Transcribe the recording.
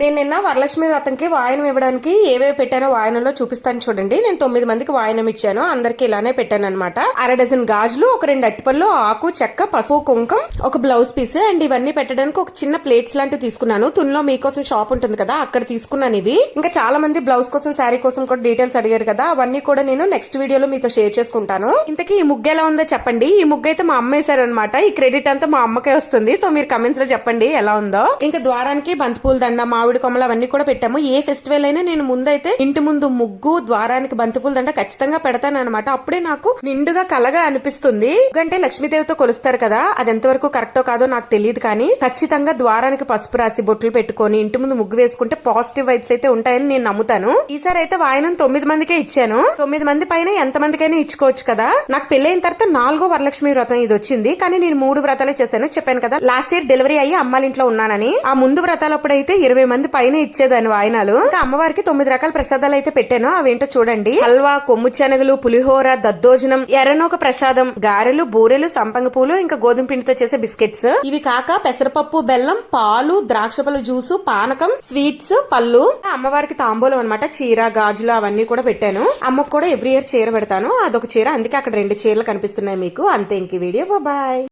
నేను నిన్న వరలక్ష్మి వ్రతంకి వాయనం ఇవ్వడానికి ఏవేవి పెట్టానో వాయనంలో చూపిస్తాను చూడండి. నేను తొమ్మిది మందికి వాయనం ఇచ్చాను. అందరికి ఇలానే పెట్టాను అనమాట అర డజన్ గాజులు ఒక రెండు అట్టిపళ్ళు ఆకు చెక్క పసుపు కుంకం ఒక బ్లౌజ్ పీస్ అండ్ ఇవన్నీ పెట్టడానికి ఒక చిన్న ప్లేట్స్ లాంటివి తీసుకున్నాను. తున్లో మీకోసం షాప్ ఉంటుంది కదా అక్కడ తీసుకున్నాను ఇవి. ఇంకా చాలా మంది బ్లౌజ్ కోసం శారీ కోసం కూడా డీటెయిల్స్ అడిగారు కదా అవన్నీ కూడా నేను నెక్స్ట్ వీడియోలో మీతో షేర్ చేసుకుంటాను. ఇంతకీ ఈ ముగ్గు ఎలా ఉందో చెప్పండి. ఈ ముగ్గు అయితే మా అమ్మ వేసారనమాట ఈ క్రెడిట్ అంతా మా అమ్మకే వస్తుంది. సో మీరు కమెంట్స్లో చెప్పండి ఎలా ఉందో. ఇంకా ద్వారానికి బంతిపూల దండ మా మామిడి కొమ్మలు అవన్నీ కూడా పెట్టాము. ఏ ఫెస్టివల్ అయినా నేను ముందైతే ఇంటి ముందు ముగ్గు ద్వారానికి బంతిపూల దండ ఖచ్చితంగా పెడతాను అనమాట అప్పుడే నాకు నిండుగా కలగా అనిపిస్తుంది. ఎందుకంటే లక్ష్మీదేవితో కొలుస్తారు కదా అది ఎంతవరకు కరెక్టో కాదో నాకు తెలియదు కానీ ఖచ్చితంగా ద్వారానికి పసుపు రాసి బొట్లు పెట్టుకొని ఇంటి ముందు ముగ్గు వేసుకుంటే పాజిటివ్ వైబ్స్ అయితే ఉంటాయని నేను నమ్ముతాను. ఈసారి అయితే వాయనం తొమ్మిది మందికే ఇచ్చాను. తొమ్మిది మంది పైన ఎంత మందికైనా ఇచ్చుకోవచ్చు కదా. నాకు పెళ్ళైన తర్వాత నాలుగో వరలక్ష్మి వ్రతం ఇది వచ్చింది. కానీ నేను మూడు వ్రతాలే చేశాను. చెప్పాను కదా లాస్ట్ ఇయర్ డెలివరీ అయ్యి అమ్మాల ఇంట్లో ఉన్నానని. ఆ ముందు వ్రతాలప్పుడైతే ఇరవై మంది పైన ఇచ్చేదాన్ని వాయనాలు. ఇంకా అమ్మవారికి తొమ్మిది రకాల ప్రసాదాలు అయితే పెట్టాను. అవేంటో చూడండి. హల్వా కొమ్ము శనగలు పులిహోర దద్దోజనం ఎర్రనోక ప్రసాదం గారెలు బూరెలు సంపంగ పూలు ఇంకా గోధుమ పిండితో చేసే బిస్కెట్స్. ఇవి కాక పెసరపప్పు బెల్లం పాలు ద్రాక్ష పళ్ళు జ్యూసు పానకం స్వీట్స్ పళ్ళు. అమ్మవారికి తాంబూలం అనమాట చీర గాజులు అవన్నీ కూడా పెట్టాను. అమ్మకు కూడా ఎవ్రీ ఇయర్ చీర పెడతాను. అదొక చీర అందుకే అక్కడ రెండు చీరలు కనిపిస్తున్నాయి మీకు. అంతే ఇంక వీడియో. బాయ్.